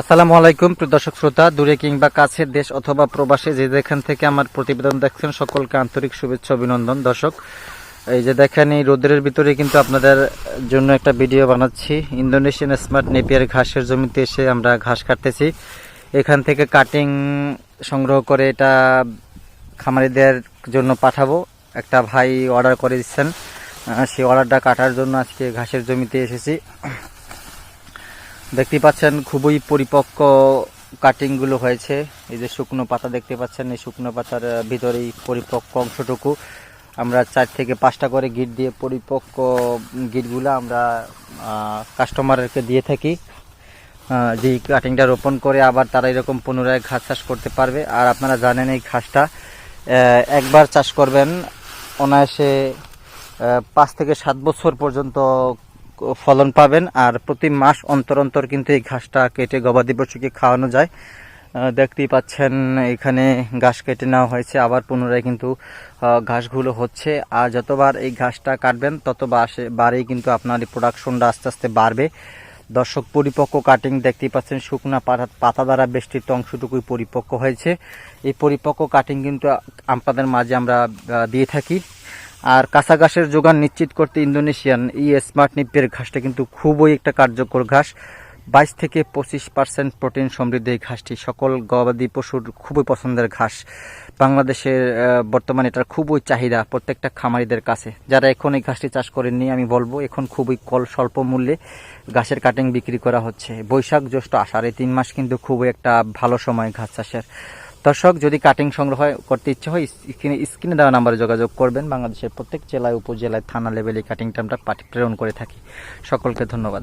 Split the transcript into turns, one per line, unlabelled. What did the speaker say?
আসসালামু আলাইকুম, প্রিয় দর্শক শ্রোতা, দূরে কিংবা কাছের দেশ অথবা প্রবাসে যে যেখান থেকে আমার প্রতিবেদন দেখছেন, সকলকে আন্তরিক শুভেচ্ছা, অভিনন্দন। দর্শক, এই যে দেখেন, এই রোদের ভিতরে কিন্তু আপনাদের জন্য একটা ভিডিও বানাচ্ছি। ইন্দোনেশিয়ান স্মার্ট নেপিয়ার ঘাসের জমিতে এসে আমরা ঘাস কাটতেছি। এখান থেকে কাটিং সংগ্রহ করে এটা খামারিদের জন্য পাঠাবো। একটা ভাই অর্ডার করে দিচ্ছেন। সেই অর্ডারটা কাটার জন্য আজকে ঘাসের জমিতে এসেছি। দেখতে পাচ্ছেন, খুবই পরিপক্ক কাটিংগুলো হয়েছে। এই যে শুকনো পাতা দেখতে পাচ্ছেন, এই শুকনো পাতার ভিতরেই পরিপক্ক অংশটুকু। আমরা চার থেকে পাঁচটা করে গিট দিয়ে পরিপক্ক গিটগুলো আমরা কাস্টমারকে দিয়ে থাকি। যেই কাটিংটা রোপণ করে আবার তারা এরকম পুনরায় ঘাস চাষ করতে পারবে। আর আপনারা জানেন এই ঘাসটা একবার চাষ করবেন, অনায়াসে পাঁচ থেকে সাত বছর পর্যন্ত ফলন পাবেন আর প্রতি মাস অন্তর অন্তর কিন্তু এই ঘাসটা কেটে গবাদি পশুকে খাওয়ানো যায়। দেখতেই পাচ্ছেন এখানে ঘাস কেটে নেওয়া হয়েছে, আবার পুনরায় কিন্তু ঘাসগুলো হচ্ছে। আর যতবার এই ঘাসটা কাটবেন ততবার বারেই কিন্তু আপনার এই প্রোডাকশনটা আস্তে আস্তে বাড়বে। দর্শক, পরিপক্ক কাটিং দেখতেই পাচ্ছেন, শুকনা পাতা পাতা দ্বারা বেষ্টিত অংশটুকুই পরিপক্ক হয়েছে। এই পরিপক্ক কাটিং কিন্তু আপনাদের মাঝে আমরা দিয়ে থাকি। আর কাঁচা ঘাসের যোগান নিশ্চিত করতে ইন্দোনেশিয়ান এই স্মার্ট নিপের ঘাসটা কিন্তু খুবই একটা কার্যকর ঘাস। বাইশ থেকে পঁচিশ পার্সেন্ট প্রোটিন সমৃদ্ধ এই ঘাসটি। সকল গবাদি পশুর খুবই পছন্দের ঘাস। বাংলাদেশের বর্তমানে এটার খুবই চাহিদা প্রত্যেকটা খামারিদের কাছে। যারা এখন এই ঘাসটি চাষ করেননি, আমি বলব এখন খুবই কল স্বল্প মূল্যে ঘাসের কাটিং বিক্রি করা হচ্ছে। বৈশাখ জ্যৈষ্ঠ আষাঢ় এই তিন মাস কিন্তু খুবই একটা ভালো সময় ঘাস চাষের। দর্শক, যদি কাটিং সংগ্রহ করতে ইচ্ছে হয়, স্ক্রিনে স্ক্রিনে দেওয়া নাম্বারে যোগাযোগ করবেন। বাংলাদেশের প্রত্যেক জেলায়, উপজেলায়, থানা লেভেলে কাটিং আমরা প্রেরণ করে থাকি। সকলকে ধন্যবাদ।